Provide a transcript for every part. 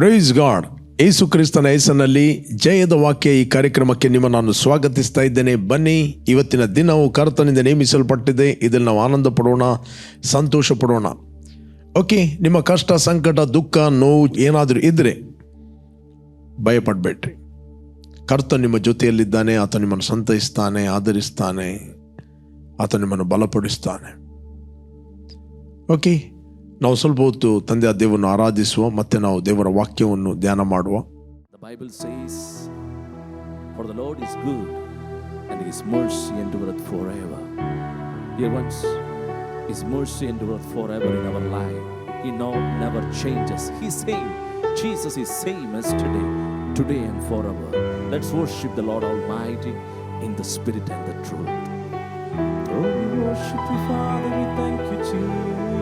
Praise God ಏಸು ಕ್ರಿಸ್ತನ ಹೆಸರಿನಲ್ಲಿ ಜಯದ ವಾಕ್ಯ ಈ ಕಾರ್ಯಕ್ರಮಕ್ಕೆ ನಿಮ್ಮ ನಾನು ಸ್ವಾಗತಿಸ್ತಾ ಇದ್ದೇನೆ. ಬನ್ನಿ, ಇವತ್ತಿನ ದಿನವು ಕರ್ತನಿಂದ ನೇಮಿಸಲ್ಪಟ್ಟಿದೆ. ಇದನ್ನು ನಾವು ಆನಂದ ಪಡೋಣ, ಸಂತೋಷ ಪಡೋಣ. ಓಕೆ, ನಿಮ್ಮ ಕಷ್ಟ, ಸಂಕಟ, ದುಃಖ, ನೋವು ಏನಾದರೂ ಇದ್ದರೆ ಭಯಪಡಬೇಡ್ರಿ. ಕರ್ತ ನಿಮ್ಮ ಜೊತೆಯಲ್ಲಿದ್ದಾನೆ ಆತ ನಿಮ್ಮನ್ನು ಸಂತೈಸ್ತಾನೆ ಆಧರಿಸ್ತಾನೆ ಆತ ನಿಮ್ಮನ್ನು ಬಲಪಡಿಸ್ತಾನೆ. Okay ನಾವು ಸ್ವಲ್ಪ ಹೊತ್ತು ತಂದೆಯ ದೇವರನ್ನು ಆರಾಧಿಸುವ ಮತ್ತೆ ನಾವು ದೇವರ ವಾಕ್ಯವನ್ನು ಧ್ಯಾನ ಮಾಡುವ The Bible says, For the Lord is good, and his mercy endureth forever. Dear ones, his mercy endureth forever in our life. He now never changes. He's same. Jesus is same as today, today and forever. Let's worship the Lord Almighty in the spirit and the truth. Oh, we worship you, Father. We thank you, Jesus.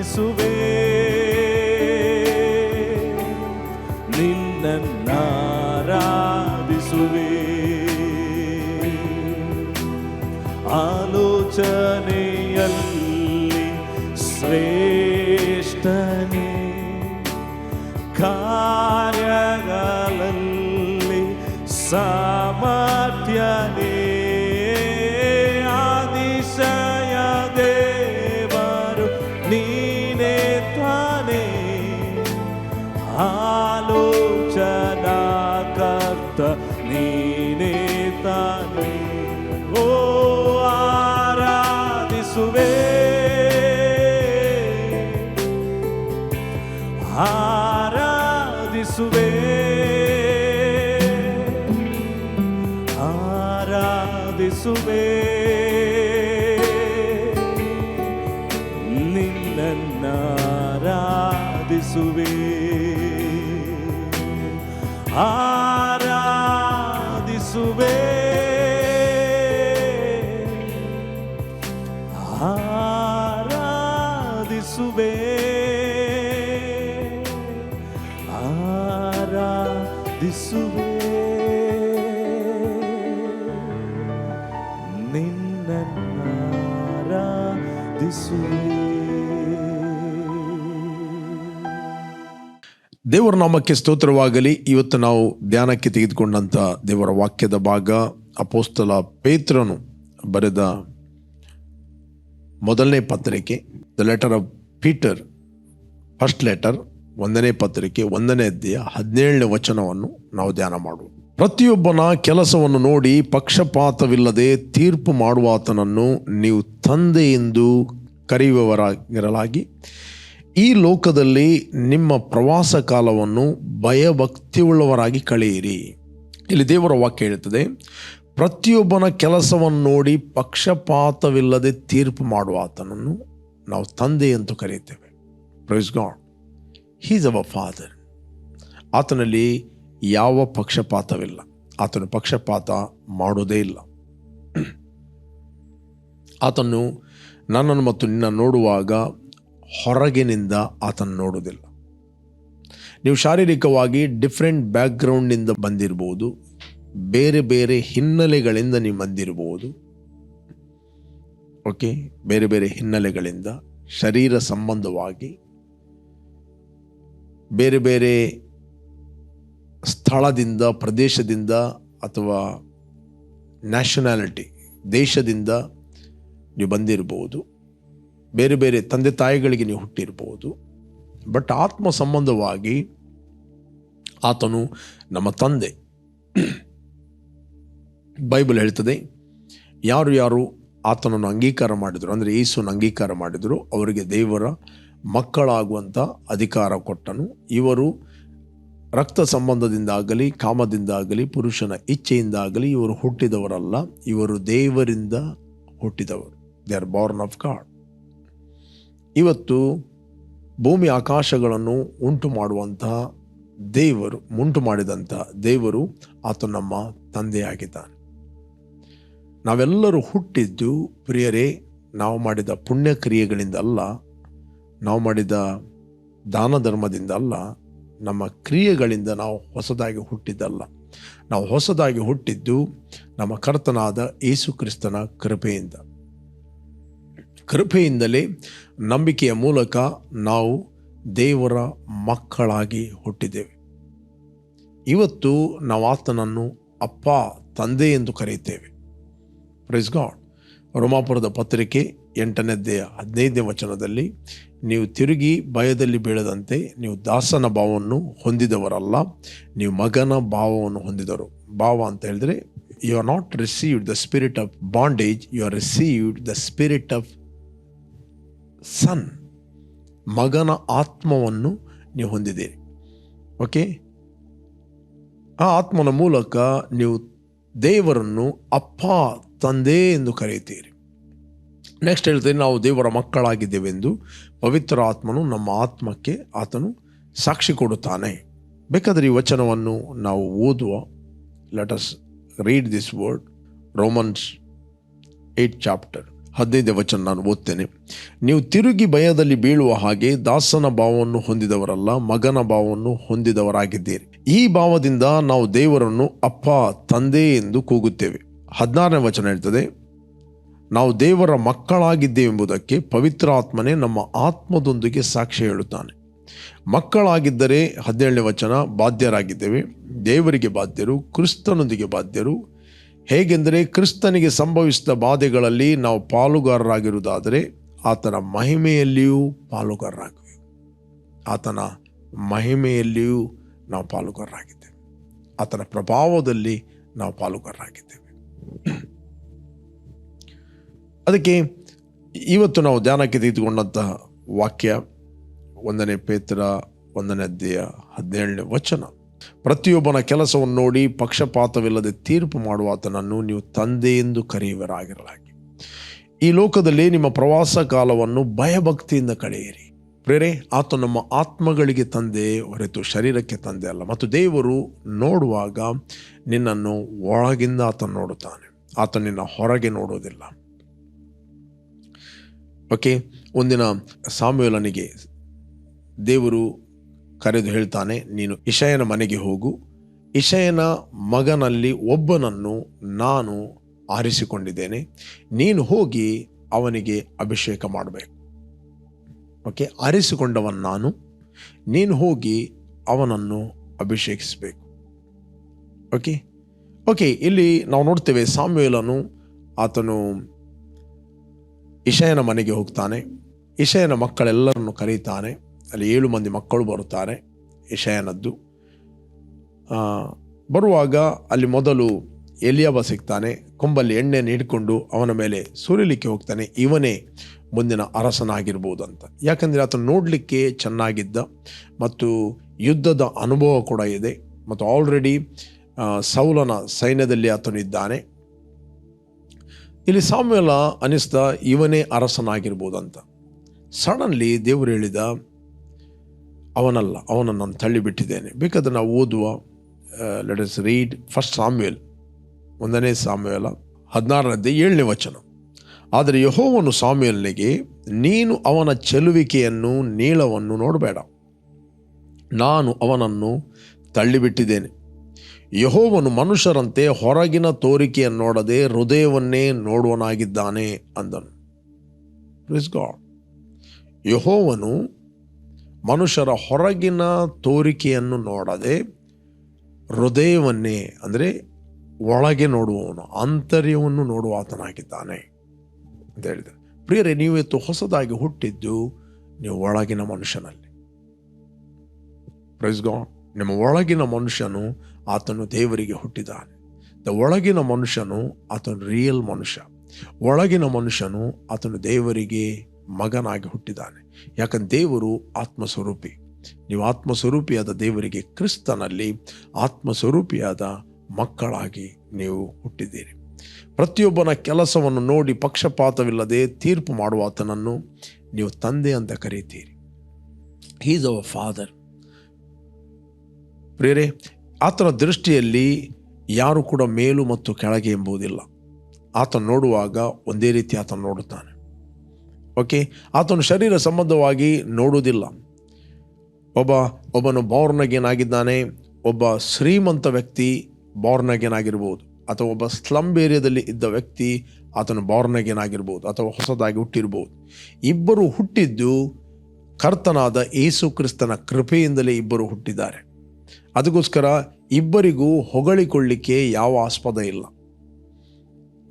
ആരാധിസുവേ നിന്നാരാധിസുവേ ആലോചനയല്ലി ശ്രേഷ്ഠനെ കാര്യകളല്ലി സാ ಆರಾಧಿಸುವೆ. ಆರಾಧಿಸುವೆ. ನಿನ್ನನ್ನಾರಾಧಿಸುವೆ. ಆರಾಧಿಸುವೆ ದೇವರ ನಾಮಕ್ಕೆ ಸ್ತೋತ್ರವಾಗಲಿ. ಇವತ್ತು ನಾವು ಧ್ಯಾನಕ್ಕೆ ತೆಗೆದುಕೊಂಡಂಥ ದೇವರ ವಾಕ್ಯದ ಭಾಗ ಅಪೋಸ್ತಲ ಪೇತ್ರನು ಬರೆದ ಮೊದಲನೇ ಪತ್ರಿಕೆ the letter of Peter first letter ಒಂದನೇ ಪತ್ರಿಕೆ, ಒಂದನೇ ಅಧ್ಯಾಯ, ಹದಿನೇಳನೇ ವಚನವನ್ನು ನಾವು ಧ್ಯಾನ ಮಾಡುವ ಪ್ರತಿಯೊಬ್ಬನ ಕೆಲಸವನ್ನು ನೋಡಿ ಪಕ್ಷಪಾತವಿಲ್ಲದೆ ತೀರ್ಪು ಮಾಡುವಾತನನ್ನು ನೀವು ತಂದೆ ಎಂದು ಕರೆಯುವವರಾಗಿರಲಾಗಿ ಈ ಲೋಕದಲ್ಲಿ ನಿಮ್ಮ ಪ್ರವಾಸ ಕಾಲವನ್ನು ಭಯಭಕ್ತಿಯುಳ್ಳವರಾಗಿ ಕಳೆಯಿರಿ. ಇಲ್ಲಿ ದೇವರ ವಾಕ್ಯ ಹೇಳುತ್ತದೆ, ಪ್ರತಿಯೊಬ್ಬನ ಕೆಲಸವನ್ನು ನೋಡಿ ಪಕ್ಷಪಾತವಿಲ್ಲದೆ ತೀರ್ಪು ಮಾಡುವ ಆತನನ್ನು ನಾವು ತಂದೆ ಎಂದು ಕರೆಯುತ್ತೇವೆ. Praise God he's our Father ಆತನಲ್ಲಿ ಯಾವ ಪಕ್ಷಪಾತವಿಲ್ಲ. ಆತನು ಪಕ್ಷಪಾತ ಮಾಡೋದೇ ಇಲ್ಲ. ಆತನು ನನ್ನನ್ನು ಮತ್ತು ನಿನ್ನ ನೋಡುವಾಗ ಹೊರಗಿನಿಂದ ಆತನ ನೋಡುವುದಿಲ್ಲ. ನೀವು ಶಾರೀರಿಕವಾಗಿ ಡಿಫ್ರೆಂಟ್ ಬ್ಯಾಕ್ಗ್ರೌಂಡ್ನಿಂದ ಬಂದಿರ್ಬೋದು ಬೇರೆ ಬೇರೆ ಹಿನ್ನೆಲೆಗಳಿಂದ ನೀವು ಬಂದಿರ್ಬೋದು ಓಕೆ ಬೇರೆ ಬೇರೆ ಹಿನ್ನೆಲೆಗಳಿಂದ, ಶರೀರ ಸಂಬಂಧವಾಗಿ, ಬೇರೆ ಬೇರೆ ಸ್ಥಳದಿಂದ, ಪ್ರದೇಶದಿಂದ ಅಥವಾ ನ್ಯಾಷನಾಲಿಟಿ ದೇಶದಿಂದ ನೀವು ಬಂದಿರ್ಬೋದು ಬೇರೆ ಬೇರೆ ತಂದೆ ತಾಯಿಗಳಿಗೆ ನೀವು ಹುಟ್ಟಿರ್ಬೋದು. ಬಟ್ ಆತ್ಮ ಸಂಬಂಧವಾಗಿ ಆತನು ನಮ್ಮ ತಂದೆ. ಬೈಬಲ್ ಹೇಳ್ತದೆ, ಯಾರು ಯಾರು ಆತನನ್ನು ಅಂಗೀಕಾರ ಮಾಡಿದರು, ಅಂದರೆ ಯೇಸುವನ್ನು ಅಂಗೀಕಾರ ಮಾಡಿದರು, ಅವರಿಗೆ ದೇವರ ಮಕ್ಕಳಾಗುವಂಥ ಅಧಿಕಾರ ಕೊಟ್ಟನು. ಇವರು ರಕ್ತ ಸಂಬಂಧದಿಂದಾಗಲಿ, ಕಾಮದಿಂದಾಗಲಿ, ಪುರುಷನ ಇಚ್ಛೆಯಿಂದಾಗಲಿ ಇವರು ಹುಟ್ಟಿದವರಲ್ಲ, ಇವರು ದೇವರಿಂದ ಹುಟ್ಟಿದವರು. They are born of God ಇವತ್ತು ಭೂಮಿ ಆಕಾಶಗಳನ್ನು ಉಂಟು ಮಾಡುವಂತಹ ದೇವರು, ಉಂಟು ಮಾಡಿದಂಥ ದೇವರು ಆತ ನಮ್ಮ ತಂದೆಯಾಗಿದ್ದಾನೆ. ನಾವೆಲ್ಲರೂ ಹುಟ್ಟಿದ್ದು ಪ್ರಿಯರೇ, ನಾವು ಮಾಡಿದ ಪುಣ್ಯ ಕ್ರಿಯೆಗಳಿಂದ ಅಲ್ಲ, ನಾವು ಮಾಡಿದ ದಾನ ಧರ್ಮದಿಂದ ಅಲ್ಲ, ನಮ್ಮ ಕ್ರಿಯೆಗಳಿಂದ ನಾವು ಹೊಸದಾಗಿ ಹುಟ್ಟಿದ್ದಲ್ಲ. ನಾವು ಹೊಸದಾಗಿ ಹುಟ್ಟಿದ್ದು ನಮ್ಮ ಕರ್ತನಾದ ಯೇಸು ಕ್ರಿಸ್ತನ ಕೃಪೆಯಿಂದ. ಕೃಪೆಯಿಂದಲೇ, ನಂಬಿಕೆಯ ಮೂಲಕ ನಾವು ದೇವರ ಮಕ್ಕಳಾಗಿ ಹುಟ್ಟಿದ್ದೇವೆ. ಇವತ್ತು ನಾವು ಆತನನ್ನು ಅಪ್ಪ, ತಂದೆ ಎಂದು ಕರೆಯುತ್ತೇವೆ. ಪ್ರೈಸ್ ಗಾಡ್ ರೋಮಾಪುರದ ಪತ್ರಿಕೆ ಎಂಟನೇದ್ದೇ ಹದಿನೈದನೇ ವಚನದಲ್ಲಿ, ನೀವು ತಿರುಗಿ ಭಯದಲ್ಲಿ ಬೀಳದಂತೆ ನೀವು ದಾಸನ ಭಾವವನ್ನು ಹೊಂದಿದವರಲ್ಲ, ನೀವು ಮಗನ ಭಾವವನ್ನು ಹೊಂದಿದರು. ಭಾವ ಅಂತ ಹೇಳಿದ್ರೆ you are not received the spirit of bondage you are received the spirit of son, ಮಗನ ಆತ್ಮವನ್ನು ನೀವು ಹೊಂದಿದ್ದೀರಿ. ಓಕೆ ಆ ಆತ್ಮನ ಮೂಲಕ ನೀವು ದೇವರನ್ನು ಅಪ್ಪ, ತಂದೆ ಎಂದು ಕರೆಯುತ್ತೀರಿ. ನೆಕ್ಸ್ಟ್ ಹೇಳ್ತೀನಿ, ನಾವು ದೇವರ ಮಕ್ಕಳಾಗಿದ್ದೇವೆಂದು ಪವಿತ್ರ ಆತ್ಮನು ನಮ್ಮ ಆತ್ಮಕ್ಕೆ ಆತನು ಸಾಕ್ಷಿ ಕೊಡುತ್ತಾನೆ. ಬೇಕಾದರೆ ಈ ವಚನವನ್ನು ನಾವು ಓದುವ. Us read this word Romans eight chapter ಹದಿನೈದು ವಚನ ನಾನು ಓದ್ತೇನೆ. ನೀವು ತಿರುಗಿ ಭಯದಲ್ಲಿ ಬೀಳುವ ಹಾಗೆ ದಾಸನ ಭಾವವನ್ನು ಹೊಂದಿದವರಲ್ಲ, ಮಗನ ಭಾವವನ್ನು ಹೊಂದಿದವರಾಗಿದ್ದೀರಿ. ಈ ಭಾವದಿಂದ ನಾವು ದೇವರನ್ನು ಅಪ್ಪ, ತಂದೆ ಎಂದು ಕೂಗುತ್ತೇವೆ. ಹದಿನಾರನೇ ವಚನ ಹೇಳ್ತದೆ, ನಾವು ದೇವರ ಮಕ್ಕಳಾಗಿದ್ದೇವೆಂಬುದಕ್ಕೆ ಪವಿತ್ರ ಆತ್ಮನೇ ನಮ್ಮ ಆತ್ಮದೊಂದಿಗೆ ಸಾಕ್ಷಿ ಹೇಳುತ್ತಾನೆ. ಮಕ್ಕಳಾಗಿದ್ದರೆ ಹದಿನೇಳನೇ ವಚನ, ಬಾಧ್ಯರಾಗಿದ್ದೇವೆ. ದೇವರಿಗೆ ಬಾಧ್ಯರು, ಕ್ರಿಸ್ತನೊಂದಿಗೆ ಬಾಧ್ಯರು ಹೇಗೆಂದರೆ ಕ್ರಿಸ್ತನಿಗೆ ಸಂಭವಿಸಿದ ಬಾಧೆಗಳಲ್ಲಿ ನಾವು ಪಾಲುಗಾರರಾಗಿರುವುದಾದರೆ ಆತನ ಮಹಿಮೆಯಲ್ಲಿಯೂ ಪಾಲುಗಾರರಾಗಿವೆ. ಆತನ ಮಹಿಮೆಯಲ್ಲಿಯೂ ನಾವು ಪಾಲುಗಾರರಾಗಿದ್ದೇವೆ. ಆತನ ಪ್ರಭಾವದಲ್ಲಿ ನಾವು ಪಾಲುಗಾರರಾಗಿದ್ದೇವೆ. ಅದಕ್ಕೆ ಇವತ್ತು ನಾವು ಧ್ಯಾನಕ್ಕೆ ತೆಗೆದುಕೊಂಡಂತಹ ವಾಕ್ಯ ಒಂದನೇ ಪೇತ್ರ, ಒಂದನೇ ಅಧ್ಯಯ ಹದಿನೇಳನೇ ವಚನ. ಪ್ರತಿಯೊಬ್ಬನ ಕೆಲಸವನ್ನು ನೋಡಿ ಪಕ್ಷಪಾತವಿಲ್ಲದೆ ತೀರ್ಪು ಮಾಡುವ ಆತನನ್ನು ನೀವು ತಂದೆ ಎಂದು ಕರೆಯುವರಾಗಿರಲಾಗಿ ಈ ಲೋಕದಲ್ಲಿ ನಿಮ್ಮ ಪ್ರವಾಸ ಕಾಲವನ್ನು ಭಯಭಕ್ತಿಯಿಂದ ಕಳೆಯಿರಿ. ಪ್ರೇರೆ, ಆತ ನಮ್ಮ ಆತ್ಮಗಳಿಗೆ ತಂದೆ ಹೊರತು ಶರೀರಕ್ಕೆ ತಂದೆ ಅಲ್ಲ. ಮತ್ತು ದೇವರು ನೋಡುವಾಗ ನಿನ್ನನ್ನು ಒಳಗಿಂದ ಆತ ನೋಡುತ್ತಾನೆ. ಆತ ನಿನ್ನ ಹೊರಗೆ ನೋಡುವುದಿಲ್ಲ. ಓಕೆ, ಒಂದಿನ ಸಾಮ್ಯುಲನಿಗೆ ದೇವರು ಕರೆದು ಹೇಳ್ತಾನೆ, ನೀನು ಇಷಯನ ಮನೆಗೆ ಹೋಗು. ಇಷಯನ ಮಗನಲ್ಲಿ ಒಬ್ಬನನ್ನು ನಾನು ಆರಿಸಿಕೊಂಡಿದ್ದೇನೆ. ನೀನು ಹೋಗಿ ಅವನಿಗೆ ಅಭಿಷೇಕ ಮಾಡಬೇಕು. ಓಕೆ, ಆರಿಸಿಕೊಂಡವನ್ ನಾನು. ನೀನು ಹೋಗಿ ಅವನನ್ನು ಅಭಿಷೇಕಿಸಬೇಕು. ಓಕೆ ಓಕೆ, ಇಲ್ಲಿ ನಾವು ನೋಡ್ತೇವೆ ಸಾಮ್ಯೂಲನು ಆತನು ಇಷಯನ ಮನೆಗೆ ಹೋಗ್ತಾನೆ. ಇಷಯನ ಮಕ್ಕಳೆಲ್ಲರನ್ನು ಕರೀತಾನೆ. ಅಲ್ಲಿ ಏಳು ಮಂದಿ ಮಕ್ಕಳು ಬರುತ್ತಾರೆ, ಯಶಯನದ್ದು. ಬರುವಾಗ ಅಲ್ಲಿ ಮೊದಲು ಎಲಿಯಬ ಸಿಗ್ತಾನೆ, ಕೊಂಬಲ್ಲಿ ಎಣ್ಣೆಯನ್ನು ಹಿಡ್ಕೊಂಡು ಅವನ ಮೇಲೆ ಸುರಿಲಿಕ್ಕೆ ಹೋಗ್ತಾನೆ, ಇವನೇ ಮುಂದಿನ ಅರಸನಾಗಿರ್ಬೋದು ಅಂತ ಯಾಕಂದರೆ ಆತನು ನೋಡಲಿಕ್ಕೆ ಚೆನ್ನಾಗಿದ್ದ ಮತ್ತು ಯುದ್ಧದ ಅನುಭವ ಕೂಡ ಇದೆ. ಮತ್ತು ಆಲ್ರೆಡಿ ಸೌಲನ ಸೈನ್ಯದಲ್ಲಿ ಆತನಿದ್ದಾನೆ ಇಲ್ಲಿ ಸಾಮ್ಯಲ ಅನಿಸ್ದ, ಇವನೇ ಅರಸನಾಗಿರ್ಬೋದಂತ. ಸಡನ್ಲಿ ದೇವರು ಹೇಳಿದ ಅವನಲ್ಲ, ಅವನನ್ನು ನಾನು ತಳ್ಳಿಬಿಟ್ಟಿದ್ದೇನೆ. ಬೇಕಾದ್ರೆ ನಾವು ಓದುವ let us read first Samuel ಒಂದನೇ ಸಾಮ್ಯಲ ಹದಿನಾರನದ್ದೇ ಏಳನೇ ವಚನ. ಆದರೆ ಯಹೋವನು ಸಾಮ್ಯಲ್ನಿಗೆ, ನೀನು ಅವನ ಚೆಲುವಿಕೆಯನ್ನು, ನೀಳವನ್ನು ನೋಡಬೇಡ. ನಾನು ಅವನನ್ನು ತಳ್ಳಿಬಿಟ್ಟಿದ್ದೇನೆ. ಯಹೋವನು ಮನುಷ್ಯರಂತೆ ಹೊರಗಿನ ತೋರಿಕೆಯನ್ನು ನೋಡದೆ ಹೃದಯವನ್ನೇ ನೋಡುವನಾಗಿದ್ದಾನೆ ಅಂದನು. ಪ್ಲೀಸ್ ಗಾಡ್ ಯಹೋವನು ಮನುಷ್ಯರ ಹೊರಗಿನ ತೋರಿಕೆಯನ್ನು ನೋಡದೆ ಹೃದಯವನ್ನೇ, ಅಂದರೆ ಒಳಗೆ ನೋಡುವವನು, ಆಂತರ್ಯವನ್ನು ನೋಡುವ ಆತನಾಗಿದ್ದಾನೆ ಅಂತ ಹೇಳಿದ ಪ್ರಿಯರೇ ನೀವು ಹೊಸದಾಗಿ ಹುಟ್ಟಿದ್ದು ನೀವು ಒಳಗಿನ ಮನುಷ್ಯನಲ್ಲಿ. ಪ್ರೈಸ್ ಗಾಡ್ ನಿಮ್ಮ ಒಳಗಿನ ಮನುಷ್ಯನು ಆತನು ದೇವರಿಗೆ ಹುಟ್ಟಿದ್ದಾನೆ. ದ ಒಳಗಿನ ಮನುಷ್ಯನು ಆತನು ರಿಯಲ್ ಮನುಷ್ಯ. ಒಳಗಿನ ಮನುಷ್ಯನು ಆತನು ದೇವರಿಗೆ ಮಗನಾಗಿ ಹುಟ್ಟಿದ್ದಾನೆ. ಯಾಕಂದ್ರೆ ದೇವರು ಆತ್ಮಸ್ವರೂಪಿ. ನೀವು ಆತ್ಮಸ್ವರೂಪಿಯಾದ ದೇವರಿಗೆ ಕ್ರಿಸ್ತನಲ್ಲಿ ಆತ್ಮಸ್ವರೂಪಿಯಾದ ಮಕ್ಕಳಾಗಿ ನೀವು ಹುಟ್ಟಿದ್ದೀರಿ. ಪ್ರತಿಯೊಬ್ಬನ ಕೆಲಸವನ್ನು ನೋಡಿ ಪಕ್ಷಪಾತವಿಲ್ಲದೆ ತೀರ್ಪು ಮಾಡುವ ಆತನನ್ನು ನೀವು ತಂದೆ ಅಂತ ಕರೀತೀರಿ. ಈಸ್ ಅವರ್ ಫಾದರ್ ಪ್ರೇರೆ ಆತನ ದೃಷ್ಟಿಯಲ್ಲಿ ಯಾರು ಕೂಡ ಮೇಲು ಮತ್ತು ಕೆಳಗೆ ಎಂಬುದಿಲ್ಲ. ಆತ ನೋಡುವಾಗ ಒಂದೇ ರೀತಿ ಆತ ನೋಡುತ್ತಾನೆ. ಓಕೆ ಆತನು ಶರೀರ ಸಂಬಂಧವಾಗಿ ನೋಡುವುದಿಲ್ಲ. ಒಬ್ಬ, ಒಬ್ಬನು ಬಾರ್ನಗೇನಾಗಿದ್ದಾನೆ, ಒಬ್ಬ ಶ್ರೀಮಂತ ವ್ಯಕ್ತಿ ಬಾರ್ನಗೇನಾಗಿರ್ಬೋದು. ಅಥವಾ ಒಬ್ಬ ಸ್ಲಮ್ ಏರಿಯಾದಲ್ಲಿ ಇದ್ದ ವ್ಯಕ್ತಿ ಆತನು ಬಾರ್ನಗೇನಾಗಿರ್ಬೋದು, ಅಥವಾ ಹೊಸದಾಗಿ ಹುಟ್ಟಿರ್ಬೋದು. ಇಬ್ಬರು ಹುಟ್ಟಿದ್ದು ಕರ್ತನಾದ ಏಸು ಕ್ರಿಸ್ತನ ಕೃಪೆಯಿಂದಲೇ ಇಬ್ಬರು ಹುಟ್ಟಿದ್ದಾರೆ. ಅದಕ್ಕೋಸ್ಕರ ಇಬ್ಬರಿಗೂ ಹೊಗಳಿಕೊಳ್ಳಿಕ್ಕೆ ಯಾವ ಆಸ್ಪದ ಇಲ್ಲ.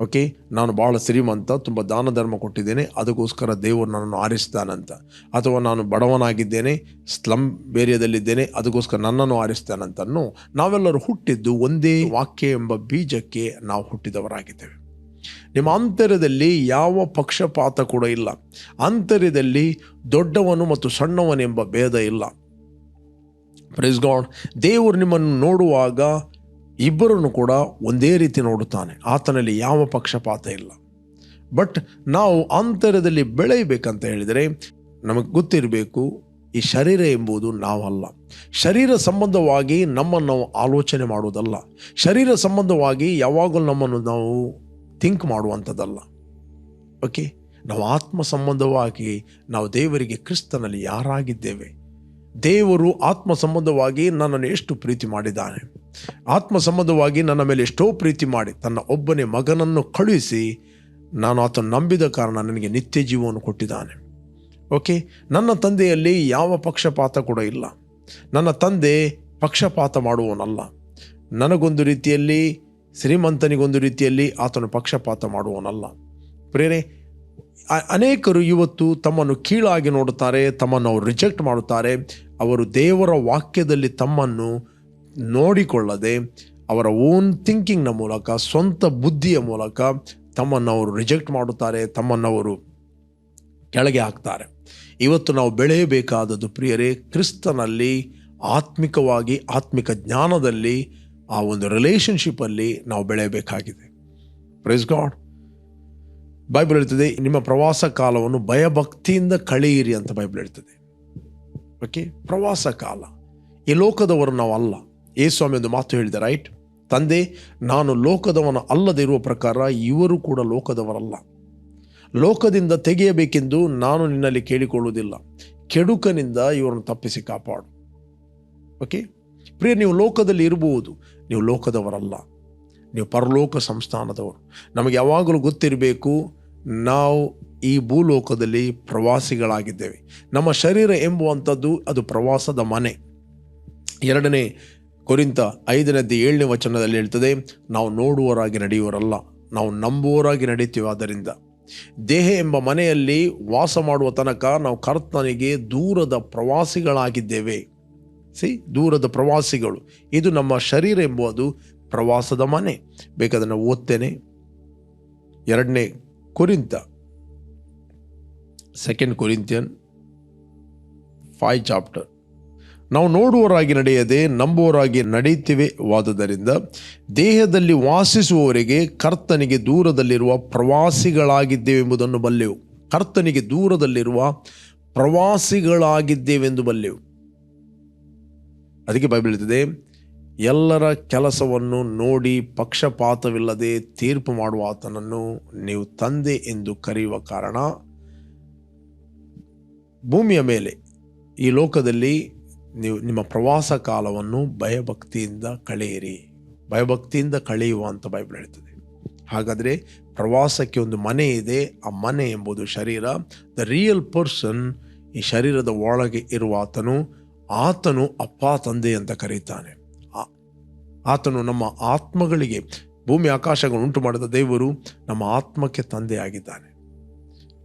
ಓಕೆ ನಾನು ಭಾಳ ಶ್ರೀಮಂತ, ತುಂಬ ದಾನ ಧರ್ಮ ಕೊಟ್ಟಿದ್ದೇನೆ. ಅದಕ್ಕೋಸ್ಕರ ದೇವರು ನನ್ನನ್ನು ಆರಿಸ್ತಾನಂತ. ಅಥವಾ ನಾನು ಬಡವನಾಗಿದ್ದೇನೆ ಸ್ಲಮ್ ಏರಿಯಾದಲ್ಲಿದ್ದೇನೆ ಅದಕ್ಕೋಸ್ಕರ ನನ್ನನ್ನು ಆರಿಸ್ತಾನಂತನ್ನು ನಾವೆಲ್ಲರೂ ಹುಟ್ಟಿದ್ದು ಒಂದೇ ವಾಕ್ಯ ಎಂಬ ಬೀಜಕ್ಕೆ ನಾವು ಹುಟ್ಟಿದವರಾಗಿದ್ದೇವೆ. ನಿಮ್ಮ ಅಂತರ್ಯದಲ್ಲಿ ಯಾವ ಪಕ್ಷಪಾತ ಕೂಡ ಇಲ್ಲ. ಅಂತರ್ಯದಲ್ಲಿ ದೊಡ್ಡವನು ಮತ್ತು ಸಣ್ಣವನೆಂಬ ಭೇದ ಇಲ್ಲ. ಪ್ರೇಸ್ ಗಾಡ್ ದೇವರು ನಿಮ್ಮನ್ನು ನೋಡುವಾಗ ಇಬ್ಬರನ್ನು ಕೂಡ ಒಂದೇ ರೀತಿ ನೋಡುತ್ತಾನೆ. ಆತನಲ್ಲಿ ಯಾವ ಪಕ್ಷಪಾತ ಇಲ್ಲ. ಬಟ್ ನಾವು ಅಂತರದಲ್ಲಿ ಬೆಳೆಯಬೇಕಂತ ಹೇಳಿದರೆ, ನಮಗೆ ಗೊತ್ತಿರಬೇಕು, ಈ ಶರೀರ ಎಂಬುದು ನಾವಲ್ಲ. ಶರೀರ ಸಂಬಂಧವಾಗಿ ನಮ್ಮನ್ನು ನಾವು ಆಲೋಚನೆ ಮಾಡುವುದಲ್ಲ. ಶರೀರ ಸಂಬಂಧವಾಗಿ ಯಾವಾಗಲೂ ನಮ್ಮನ್ನು ನಾವು ಥಿಂಕ್ ಮಾಡುವಂಥದ್ದಲ್ಲ. ಓಕೆ ನಾವು ಆತ್ಮ ಸಂಬಂಧವಾಗಿ ನಾವು ದೇವರಿಗೆ ಕ್ರಿಸ್ತನಲ್ಲಿ ಯಾರಾಗಿದ್ದೇವೆ? ದೇವರು ಆತ್ಮ ಸಂಬಂಧವಾಗಿ ನನ್ನನ್ನು ಎಷ್ಟು ಪ್ರೀತಿ ಮಾಡಿದ್ದಾನೆ? ಆತ್ಮ ಸಂಬಂಧವಾಗಿ ನನ್ನ ಮೇಲೆ ಎಷ್ಟೋ ಪ್ರೀತಿ ಮಾಡಿ ತನ್ನ ಒಬ್ಬನೇ ಮಗನನ್ನು ಕಳುಹಿಸಿ ನಾನು ಆತನು ನಂಬಿದ ಕಾರಣ ನನಗೆ ನಿತ್ಯ ಜೀವವನ್ನು ಕೊಟ್ಟಿದ್ದಾನೆ. ಓಕೆ? ನನ್ನ ತಂದೆಯಲ್ಲಿ ಯಾವ ಪಕ್ಷಪಾತ ಕೂಡ ಇಲ್ಲ. ನನ್ನ ತಂದೆ ಪಕ್ಷಪಾತ ಮಾಡುವವನಲ್ಲ. ನನಗೊಂದು ರೀತಿಯಲ್ಲಿ, ಶ್ರೀಮಂತನಿಗೊಂದು ರೀತಿಯಲ್ಲಿ ಆತನು ಪಕ್ಷಪಾತ ಮಾಡುವವನಲ್ಲ. ಪ್ರೇರೆ ಅನೇಕರು ಇವತ್ತು ತಮ್ಮನ್ನು ಕೀಳಾಗಿ ನೋಡುತ್ತಾರೆ, ತಮ್ಮನ್ನು ಅವರು ರಿಜೆಕ್ಟ್ ಮಾಡುತ್ತಾರೆ. ಅವರು ದೇವರ ವಾಕ್ಯದಲ್ಲಿ ತಮ್ಮನ್ನು ನೋಡಿಕೊಳ್ಳದೆ ಅವರ ಓನ್ ಥಿಂಕಿಂಗ್ನ ಮೂಲಕ, ಸ್ವಂತ ಬುದ್ಧಿಯ ಮೂಲಕ ತಮ್ಮನ್ನು ಅವರು ರಿಜೆಕ್ಟ್ ಮಾಡುತ್ತಾರೆ, ತಮ್ಮನ್ನು ಅವರು ಕೆಳಗೆ ಹಾಕ್ತಾರೆ. ಇವತ್ತು ನಾವು ಬೆಳೆಯಬೇಕಾದದ್ದು ಪ್ರಿಯರೇ, ಕ್ರಿಸ್ತನಲ್ಲಿ ಆತ್ಮಿಕವಾಗಿ, ಆತ್ಮಿಕ ಜ್ಞಾನದಲ್ಲಿ, ಆ ಒಂದು ರಿಲೇಷನ್ಶಿಪ್ಪಲ್ಲಿ ನಾವು ಬೆಳೆಯಬೇಕಾಗಿದೆ. ಪ್ರೈಸ್ ಗಾಡ್ ಬೈಬಲ್ ಹೇಳ್ತದೆ, ನಿಮ್ಮ ಪ್ರವಾಸ ಕಾಲವನ್ನು ಭಯಭಕ್ತಿಯಿಂದ ಕಳೆಯಿರಿ ಅಂತ ಬೈಬಲ್ ಹೇಳ್ತದೆ. ಓಕೆ ಪ್ರವಾಸ ಕಾಲ. ಈ ಲೋಕದವರು ನಾವು ಅಲ್ಲ ಸ್ವಾಮಿ ಒಂದು ಮಾತು ಹೇಳಿದೆ ರೈಟ್ ತಂದೆ, ನಾನು ಲೋಕದವನ ಅಲ್ಲದಿರುವ ಪ್ರಕಾರ ಇವರು ಕೂಡ ಲೋಕದವರಲ್ಲ. ಲೋಕದಿಂದ ತೆಗೆಯಬೇಕೆಂದು ನಾನು ನಿನ್ನಲ್ಲಿ ಕೇಳಿಕೊಳ್ಳುವುದಿಲ್ಲ. ಕೆಡುಕನಿಂದ ಇವರನ್ನು ತಪ್ಪಿಸಿ ಕಾಪಾಡು. ಓಕೆ ಪ್ರಿಯ ನೀವು ಲೋಕದಲ್ಲಿ ಇರಬಹುದು. ನೀವು ಲೋಕದವರಲ್ಲ. ನೀವು ಪರಲೋಕ ಸಂಸ್ಥಾನದವರು. ನಮಗೆ ಯಾವಾಗಲೂ ಗೊತ್ತಿರಬೇಕು, ನಾವು ಈ ಭೂಲೋಕದಲ್ಲಿ ಪ್ರವಾಸಿಗಳಾಗಿದ್ದೇವೆ. ನಮ್ಮ ಶರೀರ ಎಂಬುವಂಥದ್ದು ಅದು ಪ್ರವಾಸದ ಮನೆ. ಎರಡನೇ ಕೊರಿಂತ ಐದನೇದ್ದು ಏಳನೇ ವಚನದಲ್ಲಿ ಹೇಳ್ತದೆ, ನಾವು ನೋಡುವವರಾಗಿ ನಡೆಯುವರಲ್ಲ ನಾವು ನಂಬುವವರಾಗಿ ನಡೆಯುತ್ತೇವೆ. ಆದ್ದರಿಂದ ದೇಹ ಎಂಬ ಮನೆಯಲ್ಲಿ ವಾಸ ಮಾಡುವ ತನಕ ನಾವು ಕರ್ತನಿಗೆ ದೂರದ ಪ್ರವಾಸಿಗಳಾಗಿದ್ದೇವೆ. ಸಿ, ದೂರದ ಪ್ರವಾಸಿಗಳು. ಇದು ನಮ್ಮ ಶರೀರ ಎಂಬುದು ಪ್ರವಾಸದ ಮನೆ. ಬೇಕಾದ್ರೆ ನಾವು ಓದ್ತೇನೆ. ಎರಡನೇ ಕುರಿಂತ. ಸೆಕೆಂಡ್ ಕೊರಿಂತಿಯನ್ ಫೈವ್ ಚಾಪ್ಟರ್ ನಾವು ನೋಡುವವರಾಗಿ ನಡೆಯದೆ ನಂಬುವವರಾಗಿ ನಡೆಯುತ್ತಿವೆ ವಾದದರಿಂದ ದೇಹದಲ್ಲಿ ವಾಸಿಸುವವರಿಗೆ ಕರ್ತನಿಗೆ ದೂರದಲ್ಲಿರುವ ಪ್ರವಾಸಿಗಳಾಗಿದ್ದೇವೆಂಬುದನ್ನು ಬಲ್ಲೆವು. ಕರ್ತನಿಗೆ ದೂರದಲ್ಲಿರುವ ಪ್ರವಾಸಿಗಳಾಗಿದ್ದೇವೆಂದು ಬಲ್ಲೆವು. ಅದಕ್ಕೆ ಬೈಬಲ್ ಎಲ್ಲರ ಕೆಲಸವನ್ನು ನೋಡಿ ಪಕ್ಷಪಾತವಿಲ್ಲದೆ ತೀರ್ಪು ಮಾಡುವ ಆತನನ್ನು ನೀವು ತಂದೆ ಎಂದು ಕರೆಯುವ ಕಾರಣ ಭೂಮಿಯ ಮೇಲೆ ಈ ಲೋಕದಲ್ಲಿ ನೀವು ನಿಮ್ಮ ಪ್ರವಾಸ ಕಾಲವನ್ನು ಭಯಭಕ್ತಿಯಿಂದ ಕಳೆಯಿರಿ. ಭಯಭಕ್ತಿಯಿಂದ ಕಳೆಯುವ ಅಂತ ಬೈಬಲ್ ಹೇಳ್ತದೆ. ಹಾಗಾದರೆ ಪ್ರವಾಸಕ್ಕೆ ಒಂದು ಮನೆ ಇದೆ. ಆ ಮನೆ ಎಂಬುದು ಶರೀರ. ದ ರಿಯಲ್ ಪರ್ಸನ್ ಈ ಶರೀರದ ಒಳಗೆ ಇರುವ ಆತನು ಆತನು ಅಪ್ಪ, ತಂದೆ ಅಂತ ಕರೀತಾನೆ. ಆತನು ನಮ್ಮ ಆತ್ಮಗಳಿಗೆ ಭೂಮಿ ಆಕಾಶಗಳು ಉಂಟು ಮಾಡಿದ ದೇವರು ನಮ್ಮ ಆತ್ಮಕ್ಕೆ ತಂದೆ ಆಗಿದ್ದಾನೆ.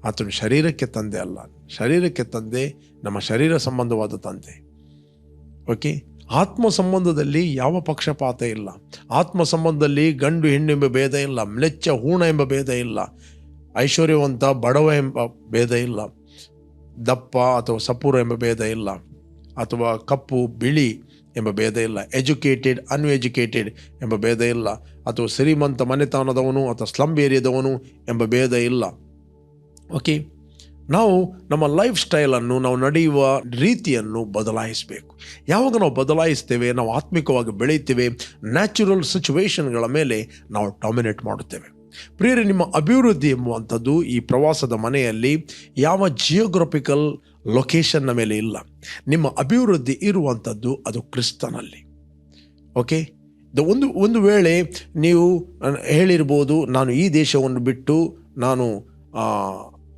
ಆತನು ಶರೀರಕ್ಕೆ ತಂದೆ ಅಲ್ಲ. ಶರೀರಕ್ಕೆ ತಂದೆ, ನಮ್ಮ ಶರೀರ ಸಂಬಂಧವಾದ ತಂದೆ. ಓಕೆ ಆತ್ಮ ಸಂಬಂಧದಲ್ಲಿ ಯಾವ ಪಕ್ಷಪಾತ ಇಲ್ಲ. ಆತ್ಮ ಸಂಬಂಧದಲ್ಲಿ ಗಂಡು, ಹೆಣ್ಣು ಎಂಬ ಭೇದ ಇಲ್ಲ. ಮ್ಲೆಚ್ಚ ಹೂಣ ಎಂಬ ಭೇದ ಇಲ್ಲ. ಐಶ್ವರ್ಯವಂತ, ಬಡವ ಎಂಬ ಭೇದ ಇಲ್ಲ. ದಪ್ಪ ಅಥವಾ ಸಪೂರ ಎಂಬ ಭೇದ ಇಲ್ಲ. ಅಥವಾ ಕಪ್ಪು, ಬಿಳಿ ಎಂಬ ಭೇದ ಇಲ್ಲ. ಎಜುಕೇಟೆಡ್ ಅನ್ಎಜುಕೇಟೆಡ್ ಎಂಬ ಭೇದ ಇಲ್ಲ. ಅಥವಾ ಶ್ರೀಮಂತ ಮನೆತನದವನು ಅಥವಾ ಸ್ಲಮ್ ಏರಿಯಾದವನು ಎಂಬ ಭೇದ ಇಲ್ಲ. ಓಕೆ ನಾವು ನಮ್ಮ ಲೈಫ್ ಸ್ಟೈಲನ್ನು ನಾವು ನಡೆಯುವ ರೀತಿಯನ್ನು ಬದಲಾಯಿಸಬೇಕು. ಯಾವಾಗ ನಾವು ಬದಲಾಯಿಸ್ತೇವೆ, ನಾವು ಆತ್ಮಿಕವಾಗಿ ಬೆಳೆಯುತ್ತೇವೆ ನ್ಯಾಚುರಲ್ ಸಿಚುವೇಶನ್ಗಳ ಮೇಲೆ ನಾವು ಡಾಮಿನೇಟ್ ಮಾಡುತ್ತೇವೆ. ಪ್ರಿಯರಿ, ನಿಮ್ಮ ಅಭಿವೃದ್ಧಿ ಎಂಬುವಂಥದ್ದು ಈ ಪ್ರವಾಸದ ಮನೆಯಲ್ಲಿ ಯಾವ ಜಿಯೋಗ್ರಫಿಕಲ್ ಲೊಕೇಶನ್ನ ಮೇಲೆ ಇಲ್ಲ. ನಿಮ್ಮ ಅಭಿವೃದ್ಧಿ ಇರುವಂಥದ್ದು ಅದು ಕ್ರಿಸ್ತನಲ್ಲಿ. ಓಕೆ ದ- ಒಂದು ಒಂದು ವೇಳೆ ನೀವು ಹೇಳಿರ್ಬೋದು, ನಾನು ಈ ದೇಶವನ್ನು ಬಿಟ್ಟು, ನಾನು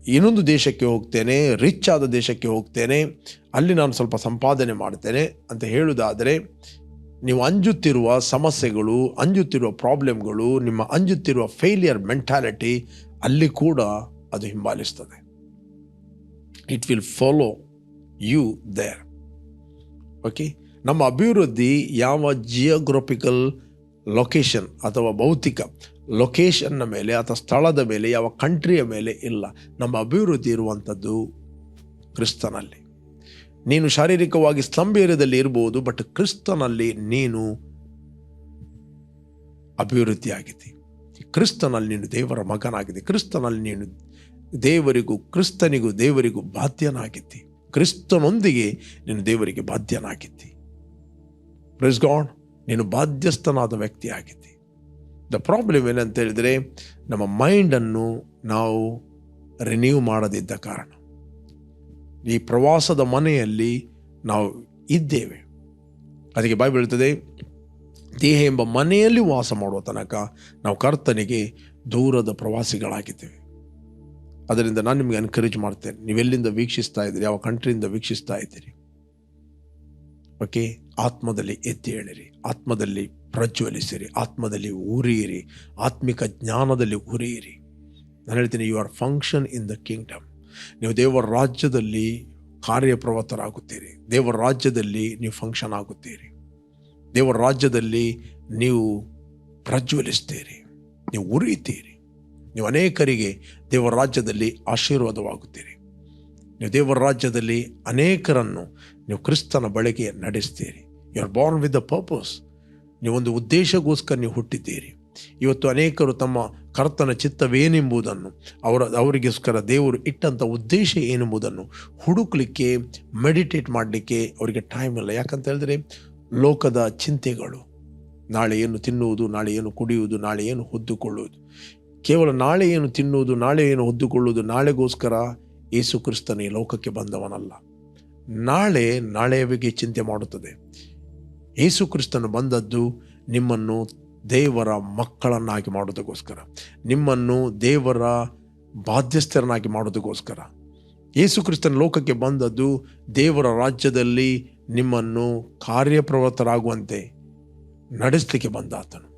ಇನ್ನೊಂದು ದೇಶಕ್ಕೆ ಹೋಗ್ತೇನೆ ರಿಚ್ ಆದ ದೇಶಕ್ಕೆ ಹೋಗ್ತೇನೆ, ಅಲ್ಲಿ ನಾನು ಸ್ವಲ್ಪ ಸಂಪಾದನೆ ಮಾಡ್ತೇನೆ ಅಂತ ಹೇಳುವುದಾದರೆ ನೀವು ಅಂಜುತ್ತಿರುವ ಸಮಸ್ಯೆಗಳು, ಅಂಜುತ್ತಿರುವ ಪ್ರಾಬ್ಲಮ್ಗಳು ನಿಮ್ಮ ಅಂಜುತ್ತಿರುವ ಫೇಲಿಯರ್ ಮೆಂಟಾಲಿಟಿ ಅಲ್ಲಿ ಕೂಡ ಅದು ಹಿಂಬಾಲಿಸ್ತದೆ. It will follow you there okay ನಮ್ಮ ಅಭಿವೃದ್ಧಿ ಯಾವ ಜಿಯೋಗ್ರಫಿಕಲ್ ಲೊಕೇಶನ್ ಅಥವಾ ಭೌತಿಕ ಲೊಕೇಶನ್ನ ಮೇಲೆ ಅಥವಾ ಸ್ಥಳದ ಮೇಲೆ, ಯಾವ ಕಂಟ್ರಿಯ ಮೇಲೆ ಇಲ್ಲ. ನಮ್ಮ ಅಭಿವೃದ್ಧಿ ಇರುವಂಥದ್ದು ಕ್ರಿಸ್ತನಲ್ಲಿ. ನೀನು ಶಾರೀರಿಕವಾಗಿ ಸ್ತಂಭೇರ್ಯದಲ್ಲಿ ಇರ್ಬೋದು ಬಟ್ ಕ್ರಿಸ್ತನಲ್ಲಿ ನೀನು ಅಭಿವೃದ್ಧಿಯಾಗಿದೆ ಕ್ರಿಸ್ತನಲ್ಲಿ ನೀನು ದೇವರ ಮಗನಾಗಿದೆ ಕ್ರಿಸ್ತನಲ್ಲಿ ನೀನು ದೇವರಿಗೂ, ಕ್ರಿಸ್ತನಿಗೂ ದೇವರಿಗೂ ಬಾಧ್ಯನಾಗಿದ್ದಿ. ಕ್ರಿಸ್ತನೊಂದಿಗೆ ನೀನು ದೇವರಿಗೆ ಬಾಧ್ಯನಾಗಿದ್ದಿ. ಪ್ರೆಸ್ ಗಾಡ್ ನೀನು ಬಾಧ್ಯಸ್ಥನಾದ ವ್ಯಕ್ತಿಯಾಗಿದ್ದಿ. ದ ಪ್ರಾಬ್ಲಮ್ ಏನಂತ ಹೇಳಿದರೆ, ನಮ್ಮ ಮೈಂಡನ್ನು ನಾವು ರಿನ್ಯೂ ಮಾಡದಿದ್ದ ಕಾರಣ. ಈ ಪ್ರವಾಸದ ಮನೆಯಲ್ಲಿ ನಾವು ಇದ್ದೇವೆ. ಅದಕ್ಕೆ ಬಾಯಿ ಬೀಳ್ತದೆ ದೇಹ ಎಂಬ ಮನೆಯಲ್ಲಿ ವಾಸ ಮಾಡುವ ತನಕ ನಾವು ಕರ್ತನಿಗೆ ದೂರದ ಪ್ರವಾಸಿಗಳಾಗಿದ್ದೇವೆ. ಅದರಿಂದ ನಾನು ನಿಮಗೆ ಎನ್ಕರೇಜ್ ಮಾಡ್ತೇನೆ. ನೀವೆಲ್ಲಿಂದ ವೀಕ್ಷಿಸ್ತಾ ಇದ್ದೀರಿ, ಯಾವ ಕಂಟ್ರಿಯಿಂದ ವೀಕ್ಷಿಸ್ತಾ ಇದ್ದೀರಿ? ಓಕೆ ಆತ್ಮದಲ್ಲಿ ಎತ್ತಿ ಹೇಳಿರಿ. ಆತ್ಮದಲ್ಲಿ ಪ್ರಜ್ವಲಿಸಿರಿ, ಆತ್ಮದಲ್ಲಿ ಉರಿಯಿರಿ, ಆತ್ಮಿಕ ಜ್ಞಾನದಲ್ಲಿ ಉರಿಯಿರಿ. ನಾನು ಹೇಳ್ತೀನಿ you are function in the kingdom ನೀವು ದೇವರ ರಾಜ್ಯದಲ್ಲಿ ಕಾರ್ಯಪ್ರವೃತ್ತರಾಗುತ್ತೀರಿ. ದೇವರ ರಾಜ್ಯದಲ್ಲಿ ನೀವು ಫಂಕ್ಷನ್ ಆಗುತ್ತೀರಿ. ದೇವರ ರಾಜ್ಯದಲ್ಲಿ ನೀವು ಪ್ರಜ್ವಲಿಸ್ತೀರಿ. ನೀವು ಉರಿಯುತ್ತೀರಿ. ನೀವು ಅನೇಕರಿಗೆ ದೇವರ ರಾಜ್ಯದಲ್ಲಿ ಆಶೀರ್ವಾದವಾಗುತ್ತೀರಿ. ನೀವು ದೇವರ ರಾಜ್ಯದಲ್ಲಿ ಅನೇಕರನ್ನು ನೀವು ಕ್ರಿಸ್ತನ ಬಳಿಗೆ ನಡೆಸ್ತೀರಿ. You are born with the purpose ನೀವೊಂದು ಉದ್ದೇಶಗೋಸ್ಕರ ನೀವು ಹುಟ್ಟಿದ್ದೀರಿ. ಇವತ್ತು ಅನೇಕರು ತಮ್ಮ ಕರ್ತನ ಚಿತ್ತವೇನೆಂಬುದನ್ನು, ಅವರ, ಅವರಿಗೋಸ್ಕರ ದೇವರು ಇಟ್ಟಂಥ ಉದ್ದೇಶ ಏನೆಂಬುದನ್ನು ಹುಡುಕ್ಲಿಕ್ಕೆ ಮೆಡಿಟೇಟ್ ಮಾಡಲಿಕ್ಕೆ ಅವರಿಗೆ ಟೈಮ್ ಇಲ್ಲ. ಯಾಕಂತ ಹೇಳಿದ್ರೆ, ಲೋಕದ ಚಿಂತೆಗಳು. ನಾಳೆ ಏನು ತಿನ್ನುವುದು, ನಾಳೆ ಏನು ಕುಡಿಯುವುದು, ನಾಳೆ ಏನು ಹೊದ್ದುಕೊಳ್ಳುವುದು. ಕೇವಲ ನಾಳೆ ಏನು ತಿನ್ನುವುದು, ನಾಳೆ ಏನು ಹೊದ್ದುಕೊಳ್ಳುವುದು, ನಾಳೆಗೋಸ್ಕರ ಯೇಸು ಕ್ರಿಸ್ತನ ಲೋಕಕ್ಕೆ ಬಂದವನಲ್ಲ. ನಾಳೆ ನಾಳೆಯ ಬಗ್ಗೆ ಚಿಂತೆ ಮಾಡುತ್ತದೆ. ಯೇಸು ಕ್ರಿಸ್ತನು ಬಂದದ್ದು ನಿಮ್ಮನ್ನು ದೇವರ ಮಕ್ಕಳನ್ನಾಗಿ ಮಾಡೋದಕ್ಕೋಸ್ಕರ, ನಿಮ್ಮನ್ನು ದೇವರ ಬಾಧ್ಯಸ್ಥರನ್ನಾಗಿ ಮಾಡೋದಕ್ಕೋಸ್ಕರ. ಯೇಸು ಕ್ರಿಸ್ತನ ಲೋಕಕ್ಕೆ ಬಂದದ್ದು ದೇವರ ರಾಜ್ಯದಲ್ಲಿ ನಿಮ್ಮನ್ನು ಕಾರ್ಯಪ್ರವೃತ್ತರಾಗುವಂತೆ ನಡೆಸಲಿಕ್ಕೆ ಬಂದ ಆತನು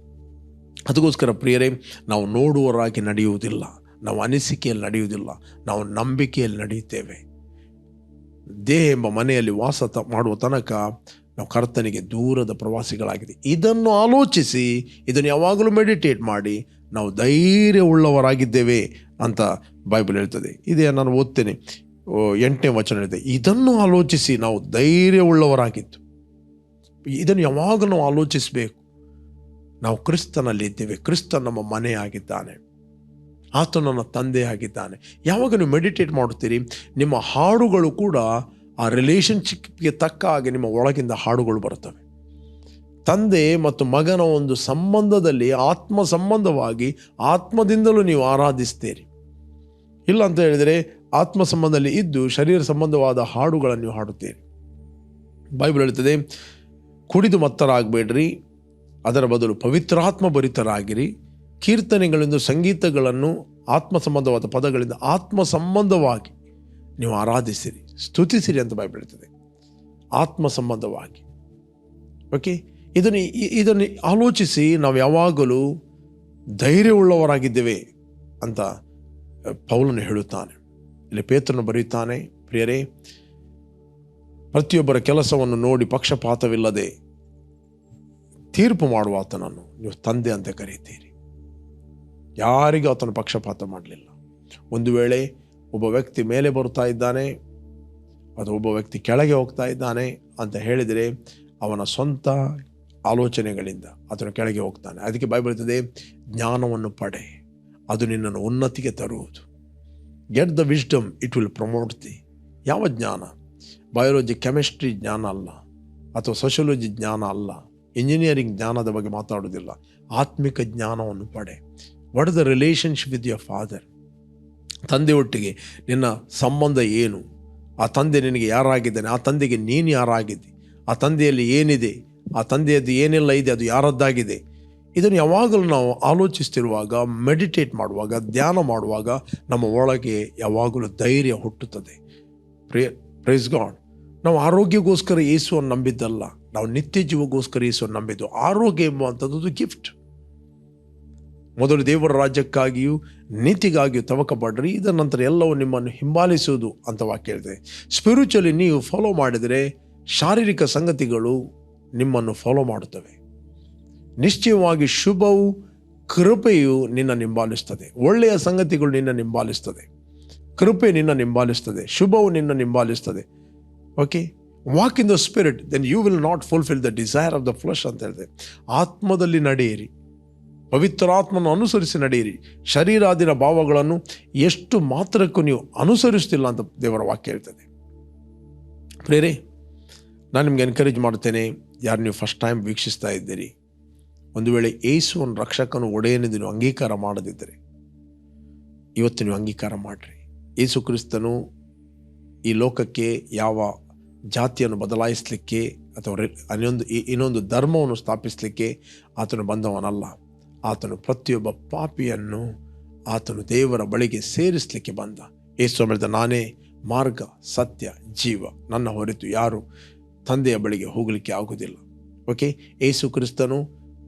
ಅದಕ್ಕೋಸ್ಕರ ಪ್ರಿಯರೇ, ನಾವು ನೋಡುವರಾಗಿ ನಡೆಯುವುದಿಲ್ಲ, ನಾವು ಅನಿಸಿಕೆಯಲ್ಲಿ ನಡೆಯುವುದಿಲ್ಲ, ನಾವು ನಂಬಿಕೆಯಲ್ಲಿ ನಡೆಯುತ್ತೇವೆ. ದೇಹ ಎಂಬ ಮನೆಯಲ್ಲಿ ವಾಸ ತ, ಮಾಡುವ ತನಕ ನಾವು ಕರ್ತನಿಗೆ ದೂರದ ಪ್ರವಾಸಿಗಳಾಗಿದೆ ಇದನ್ನು ಆಲೋಚಿಸಿ, ಇದನ್ನು ಯಾವಾಗಲೂ ಮೆಡಿಟೇಟ್ ಮಾಡಿ, ನಾವು ಧೈರ್ಯವುಳ್ಳವರಾಗಿದ್ದೇವೆ ಅಂತ ಬೈಬಲ್ ಹೇಳ್ತದೆ. ಇದೇ ನಾನು ಓದ್ತೇನೆ. ಎಂಟನೇ ವಚನ ಹೇಳಿದೆ ಇದನ್ನು ಆಲೋಚಿಸಿ ನಾವು ಧೈರ್ಯ ಉಳ್ಳವರಾಗಿದ್ದು ಇದನ್ನು ಯಾವಾಗ ನಾವು ಆಲೋಚಿಸಬೇಕು? ನಾವು ಕ್ರಿಸ್ತನಲ್ಲಿದ್ದೇವೆ. ಕ್ರಿಸ್ತ ನಮ್ಮ ಮನೆಯಾಗಿದ್ದಾನೆ. ಆತ ನನ್ನ ತಂದೆಯಾಗಿದ್ದಾನೆ. ಯಾವಾಗ ನೀವು ಮೆಡಿಟೇಟ್ ಮಾಡುತ್ತೀರಿ, ನಿಮ್ಮ ಹಾಡುಗಳು ಕೂಡ ಆ ರಿಲೇಷನ್ಶಿಪ್ಗೆ ತಕ್ಕ ಹಾಗೆ ನಿಮ್ಮ ಒಳಗಿಂದ ಹಾಡುಗಳು ಬರ್ತವೆ ತಂದೆ ಮತ್ತು ಮಗನ ಒಂದು ಸಂಬಂಧದಲ್ಲಿ ಆತ್ಮ ಸಂಬಂಧವಾಗಿ ಆತ್ಮದಿಂದಲೂ ನೀವು ಆರಾಧಿಸ್ತೀರಿ. ಇಲ್ಲ ಅಂತ ಹೇಳಿದರೆ ಆತ್ಮ ಸಂಬಂಧದಲ್ಲಿ ಇದ್ದು ಶರೀರ ಸಂಬಂಧವಾದ ಹಾಡುಗಳನ್ನು ನೀವು ಹಾಡುತ್ತೀರಿ. ಬೈಬಲ್ ಹೇಳ್ತದೆ ಕುಡಿದು ಮತ್ತರಾಗಬೇಡ್ರಿ, ಅದರ ಬದಲು ಪವಿತ್ರಾತ್ಮ ಭರಿತರಾಗಿರಿ, ಕೀರ್ತನೆಗಳಿಂದ ಸಂಗೀತಗಳನ್ನು ಆತ್ಮ ಸಂಬಂಧವಾದ ಪದಗಳಿಂದ ಆತ್ಮ ಸಂಬಂಧವಾಗಿ ನೀವು ಆರಾಧಿಸಿರಿ. ಸ್ತುತಿಸಿರಿ ಅಂತ ಹೇಳ್ತದೆ ಆತ್ಮ ಸಂಬಂಧವಾಗಿ ಓಕೆ ಇದನ್ನು ಇದನ್ನು ಆಲೋಚಿಸಿ ನಾವು ಯಾವಾಗಲೂ ಧೈರ್ಯವುಳ್ಳವರಾಗಿದ್ದೇವೆ ಅಂತ ಪೌಲನು ಹೇಳುತ್ತಾನೆ. ಇಲ್ಲಿ ಪೇತ್ರನು ಬರೆಯುತ್ತಾನೆ, ಪ್ರಿಯರೇ, ಪ್ರತಿಯೊಬ್ಬರ ಕೆಲಸವನ್ನು ನೋಡಿ ಪಕ್ಷಪಾತವಿಲ್ಲದೆ ತೀರ್ಪು ಮಾಡುವ ಆತನನ್ನು ನೀವು ತಂದೆ ಅಂತ ಕರೀತೀರಿ ಯಾರಿಗೂ ಆತನು ಪಕ್ಷಪಾತ ಮಾಡಲಿಲ್ಲ. ಒಂದು ವೇಳೆ ಒಬ್ಬ ವ್ಯಕ್ತಿ ಮೇಲೆ ಬರ್ತಾ ಇದ್ದಾನೆ ಅಥವಾ ಒಬ್ಬ ವ್ಯಕ್ತಿ ಕೆಳಗೆ ಹೋಗ್ತಾ ಇದ್ದಾನೆ ಅಂತ ಹೇಳಿದರೆ ಅವನ ಸ್ವಂತ ಆಲೋಚನೆಗಳಿಂದ ಅದನ್ನು ಕೆಳಗೆ ಹೋಗ್ತಾನೆ. ಅದಕ್ಕೆ ಬೈಬಲ್ ಬರ್ತದೆ ಜ್ಞಾನವನ್ನು ಪಡೆ, ಅದು ನಿನ್ನನ್ನು ಉನ್ನತಿಗೆ ತರುವುದು. Get the wisdom it will promote the ಯಾವ ಜ್ಞಾನ? ಬಯೋಲಜಿ ಕೆಮಿಸ್ಟ್ರಿ ಜ್ಞಾನ ಅಲ್ಲ, ಅಥವಾ ಸೋಷಿಯಾಲಜಿ ಜ್ಞಾನ ಅಲ್ಲ ಇಂಜಿನಿಯರಿಂಗ್ ಜ್ಞಾನದ ಬಗ್ಗೆ ಮಾತಾಡೋದಿಲ್ಲ ಆತ್ಮಿಕ ಜ್ಞಾನವನ್ನು ಪಡೆ. What the relationship with your father ತಂದೆ ಒಟ್ಟಿಗೆ ನಿನ್ನ ಸಂಬಂಧ ಏನು? ಆ ತಂದೆ ನಿನಗೆ ಯಾರಾಗಿದ್ದಾನೆ? ಆ ತಂದೆಗೆ ನೀನು ಯಾರಾಗಿದ್ದಿ? ಆ ತಂದೆಯಲ್ಲಿ ಏನಿದೆ? ಆ ತಂದೆಯದ್ದು ಏನೆಲ್ಲ ಇದೆ? ಅದು ಯಾರದ್ದಾಗಿದೆ? ಇದನ್ನು ಯಾವಾಗಲೂ ನಾವು ಆಲೋಚಿಸ್ತಿರುವಾಗ ಮೆಡಿಟೇಟ್ ಮಾಡುವಾಗ, ಧ್ಯಾನ ಮಾಡುವಾಗ ನಮ್ಮ ಒಳಗೆ ಯಾವಾಗಲೂ ಧೈರ್ಯ ಹುಟ್ಟುತ್ತದೆ. ಪ್ರೇ ಪ್ರೈಸ್ ಗಾಡ್ ನಾವು ಆರೋಗ್ಯಗೋಸ್ಕರ ಯೇಸುವನ್ನು ನಂಬಿದ್ದಲ್ಲ. ನಾವು ನಿತ್ಯ ಜೀವಗೋಸ್ಕರ ಯೇಸುವನ್ನು ನಂಬಿದ್ದು ಆರೋಗ್ಯ ಎಂಬುವಂಥದ್ದು ಗಿಫ್ಟ್ ಮೊದಲು ದೇವರ ರಾಜ್ಯಕ್ಕಾಗಿಯೂ ನೀತಿಗಾಗಿಯೂ ತವಕ ಪಡ್ರಿ ಇದರ ನಂತರ ಎಲ್ಲವೂ ನಿಮ್ಮನ್ನು ಹಿಂಬಾಲಿಸುವುದು ಅಂತ ವಾಕ್ಯ ಹೇಳ್ತದೆ ಸ್ಪಿರಿಚುವಲಿ ನೀವು ಫಾಲೋ ಮಾಡಿದರೆ ಶಾರೀರಿಕ ಸಂಗತಿಗಳು ನಿಮ್ಮನ್ನು ಫಾಲೋ ಮಾಡುತ್ತವೆ. ನಿಶ್ಚಯವಾಗಿ ಶುಭವು, ಕೃಪೆಯು ನಿನ್ನ ನಿಂಬಾಲಿಸ್ತದೆ ಒಳ್ಳೆಯ ಸಂಗತಿಗಳು ನಿನ್ನ ನಿಂಬಾಲಿಸ್ತದೆ ಕೃಪೆ ನಿನ್ನ ನಿಂಬಾಲಿಸ್ತದೆ ಶುಭವು ನಿನ್ನ ನಿಂಬಾಲಿಸ್ತದೆ okay walk in the spirit then you will not fulfil the desire of the flesh ಅಂತ ಹೇಳಿದೆ. ಆತ್ಮದಲ್ಲಿ ನಡೆಯಿರಿ. ಪವಿತ್ರಾತ್ಮನ ಅನುಸರಿಸಿ ನಡೆಯಿರಿ. ಶರೀರಾದಿನ ಭಾವಗಳನ್ನು ಎಷ್ಟು ಮಾತ್ರಕ್ಕೂ ನೀವು ಅನುಸರಿಸ್ತಿಲ್ಲ ಅಂತ ದೇವರ ವಾಕ್ಯ ಹೇಳ್ತದೆ. ಪ್ರೇರೆ, ನಾನು ನಿಮ್ಗೆ ಎನ್ಕರೇಜ್ ಮಾಡ್ತೇನೆ ಯಾರು ನೀವು ಫಸ್ಟ್ ಟೈಮ್ ವೀಕ್ಷಿಸ್ತಾ ಇದ್ದೀರಿ, ಒಂದು ವೇಳೆ ಏಸುವನ್ ರಕ್ಷಕನು ಒಡೆಯನೆಂದು ನೀವು ಅಂಗೀಕಾರ ಮಾಡದಿದ್ದರೆ, ಇವತ್ತು ನೀವು ಅಂಗೀಕಾರ ಮಾಡಿರಿ. ಏಸು ಕ್ರಿಸ್ತನು ಈ ಲೋಕಕ್ಕೆ ಯಾವ ಜಾತಿಯನ್ನು ಬದಲಾಯಿಸಲಿಕ್ಕೆ ಅಥವಾ ಇನ್ನೊಂದು ಇನ್ನೊಂದು ಧರ್ಮವನ್ನು ಸ್ಥಾಪಿಸಲಿಕ್ಕೆ ಆತನು ಬಂದವನಲ್ಲ. ಆತನು ಪ್ರತಿಯೊಬ್ಬ ಪಾಪಿಯನ್ನು ಆತನು ದೇವರ ಬಳಿಗೆ ಸೇರಿಸಲಿಕ್ಕೆ ಬಂದ. ಏಸು ಮೇಳದ ನಾನೇ ಮಾರ್ಗ, ಸತ್ಯ, ಜೀವ. ನನ್ನ ಹೊರತು ಯಾರು ತಂದೆಯ ಬಳಿಗೆ ಹೋಗಲಿಕ್ಕೆ ಆಗುವುದಿಲ್ಲ. ಓಕೆ ಏಸು ಕ್ರಿಸ್ತನು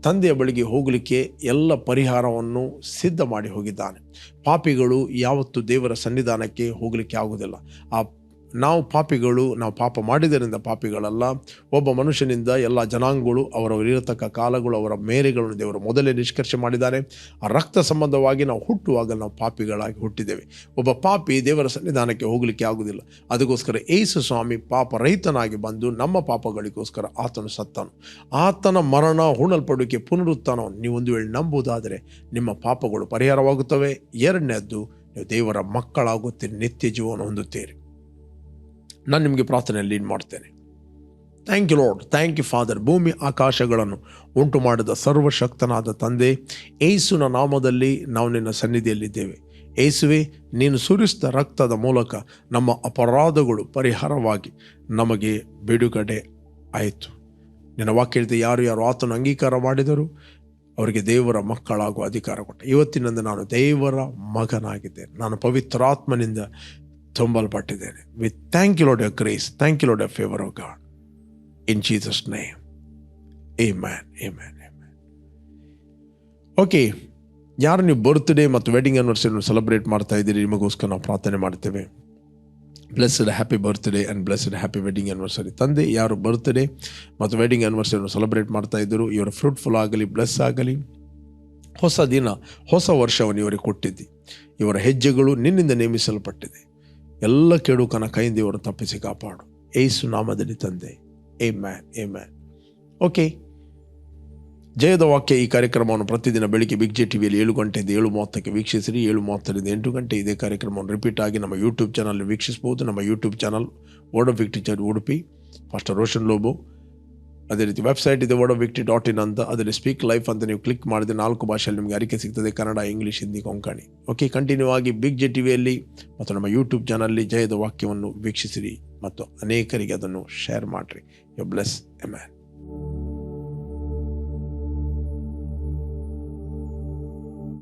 ತಂದೆಯ ಬಳಿಗೆ ಹೋಗಲಿಕ್ಕೆ ಎಲ್ಲ ಪರಿಹಾರವನ್ನು ಸಿದ್ಧ ಮಾಡಿ ಹೋಗಿದ್ದಾನೆ. ಪಾಪಿಗಳು ಯಾವತ್ತೂ ದೇವರ ಸನ್ನಿಧಾನಕ್ಕೆ ಹೋಗಲಿಕ್ಕೆ ಆಗುವುದಿಲ್ಲ. ಆ ನಾವು ಪಾಪಿಗಳು, ನಾವು ಪಾಪ ಮಾಡಿದ್ದರಿಂದ ಪಾಪಿಗಳಲ್ಲ. ಒಬ್ಬ ಮನುಷ್ಯನಿಂದ ಎಲ್ಲ ಜನಾಂಗಗಳು ಅವರವರಿರತಕ್ಕ ಕಾಲಗಳು, ಅವರ ಮೇರೆಗಳನ್ನು ದೇವರು ಮೊದಲೇ ನಿಷ್ಕರ್ಷ ಮಾಡಿದ್ದಾರೆ. ಆ ರಕ್ತ ಸಂಬಂಧವಾಗಿ ನಾವು ಹುಟ್ಟುವಾಗ ನಾವು ಪಾಪಿಗಳಾಗಿ ಹುಟ್ಟಿದ್ದೇವೆ. ಒಬ್ಬ ಪಾಪಿ ದೇವರ ಸನ್ನಿಧಾನಕ್ಕೆ ಹೋಗಲಿಕ್ಕೆ ಆಗುವುದಿಲ್ಲ. ಅದಕ್ಕೋಸ್ಕರ ಏಸು ಸ್ವಾಮಿ ಪಾಪ ರಹಿತನಾಗಿ ಬಂದು ನಮ್ಮ ಪಾಪಗಳಿಗೋಸ್ಕರ ಆತನು ಸತ್ತನು. ಆತನ ಮರಣ, ಹೂಣಲ್ಪಡುವಿಕೆ ಪುನರುತ್ಥಾನವನ್ನು ನೀವು ಒಂದು ವೇಳೆ ನಂಬುವುದಾದರೆ ನಿಮ್ಮ ಪಾಪಗಳು ಪರಿಹಾರವಾಗುತ್ತವೆ. ಎರಡನೇದ್ದು, ನೀವು ದೇವರ ಮಕ್ಕಳಾಗುತ್ತೀರಿ, ನಿತ್ಯ ಜೀವನ ಹೊಂದುತ್ತೀರಿ. ನಾನು ನಿಮಗೆ ಪ್ರಾರ್ಥನೆಯಲ್ಲಿ ಲೀಡ್ ಮಾಡ್ತೇನೆ. Thank you Lord thank you father ಭೂಮಿ ಆಕಾಶಗಳನ್ನು ಉಂಟು ಮಾಡಿದ ಸರ್ವಶಕ್ತನಾದ ತಂದೆ ಏಸುನ ನಾಮದಲ್ಲಿ ನಾವು ನಿನ್ನ ಸನ್ನಿಧಿಯಲ್ಲಿದ್ದೇವೆ. ಏಸುವೆ ನೀನು ಸುರಿಸಿದ ರಕ್ತದ ಮೂಲಕ ನಮ್ಮ ಅಪರಾಧಗಳು ಪರಿಹಾರವಾಗಿ ನಮಗೆ ಬಿಡುಗಡೆ ಆಯಿತು. ನಿನ್ನ ವಾಕ್ಯದ ಯಾರು ಯಾರು ಆತನ ಅಂಗೀಕಾರ ಮಾಡಿದರು ಅವರಿಗೆ ದೇವರ ಮಕ್ಕಳಾಗುವ ಅಧಿಕಾರ ಕೊಟ್ಟ. ಇವತ್ತಿನಂದು ನಾನು ದೇವರ ಮಗನಾಗಿದ್ದೇನೆ. ನಾನು ಪವಿತ್ರಾತ್ಮನಿಂದ ತುಂಬಲ್ಪಟ್ಟಿದ್ದೇನೆ. With thank you Lord your grace thank you Lord your favour of God in Jesus name amen amen amen okay ಯಾರು ನೀವು ಬರ್ತ್ಡೇ ಮತ್ತು ವೆಡ್ಡಿಂಗ್ ಆನಿವರ್ಸರಿಯನ್ನು ಸೆಲೆಬ್ರೇಟ್ ಮಾಡ್ತಾ ಇದ್ದೀರಿ, ನಿಮಗೋಸ್ಕರ ನಾವು ಪ್ರಾರ್ಥನೆ ಮಾಡ್ತೇವೆ. Blessed happy birthday and blessed happy wedding anniversary ತಂದೆ, ಯಾರು ಬರ್ತ್ಡೇ ಮತ್ತು ವೆಡ್ಡಿಂಗ್ ಆನಿವರ್ಸರಿಯನ್ನು ಸೆಲೆಬ್ರೇಟ್ ಮಾಡ್ತಾ ಇದ್ದರು, ಇವರು ಫ್ರೂಟ್ಫುಲ್ ಆಗಲಿ ಬ್ಲೆಸ್ ಆಗಲಿ, ಹೊಸ ದಿನ, ಹೊಸ ವರ್ಷವನ್ನು ಇವರಿಗೆ ಕೊಟ್ಟಿದ್ದಿ ಇವರ ಹೆಜ್ಜೆಗಳು ನಿನ್ನಿಂದ ನೇಮಿಸಲ್ಪಟ್ಟಿದೆ. ಎಲ್ಲ ಕೆಡುಕನ ಕೈಯಿಂದ ಇವರು ತಪ್ಪಿಸಿ ಕಾಪಾಡು. ಏಸು ನಾಮದಲ್ಲಿ ತಂದೆ. ಏ ಮ್ಯಾನ್ ಏ ಮ್ಯಾನ್ ಓಕೆ ಜಯದ ವಾಕ್ಯ ಈ ಕಾರ್ಯಕ್ರಮವನ್ನು ಪ್ರತಿದಿನ ಬೆಳಿಗ್ಗೆ ಬಿಗ್ ಜೆ ಟಿವಿಯಲ್ಲಿ ಏಳು ಗಂಟೆಯಿಂದ ಏಳು ಮೂವತ್ತಕ್ಕೆ ವೀಕ್ಷಿಸಿರಿ. ಏಳು ಮೂವತ್ತರಿಂದ ಎಂಟು ಗಂಟೆ ಇದೇ ಕಾರ್ಯಕ್ರಮವನ್ನು ರಿಪೀಟ್ ಆಗಿ ನಮ್ಮ ಯೂಟ್ಯೂಬ್ ಚಾನಲ್ ವೀಕ್ಷಿಸಬಹುದು. ನಮ್ಮ YouTube channel word of victory church Udupi pastor Roshan Lobo ಅದೇ ರೀತಿ ವೆಬ್ಸೈಟ್ ಇದೆ ವರ್ಡ್ ವಿಕ್ಟಿ ಡಾಟ್ ಇನ್ ಅಂತ. ಅದರಲ್ಲಿ ಸ್ಪೀಕ್ ಲೈಫ್ ಅಂತ ನೀವು ಕ್ಲಿಕ್ ಮಾಡಿದ್ರೆ ನಾಲ್ಕು ಭಾಷೆಯಲ್ಲಿ ನಿಮಗೆ ಅರಿಕೆ ಸಿಗ್ತದೆ, Kannada English Hindi Konkani okay continue ಆಗಿ ಬಿಗ್ ಜೆ ಟಿವಿಯಲ್ಲಿ ಮತ್ತು ನಮ್ಮ ಯೂಟ್ಯೂಬ್ ಚಾನಲ್ಲಿ ಜಯದ ವಾಕ್ಯವನ್ನು ವೀಕ್ಷಿಸಿರಿ ಮತ್ತು ಅನೇಕರಿಗೆ ಅದನ್ನು ಶೇರ್ ಮಾಡಿರಿ. You bless A man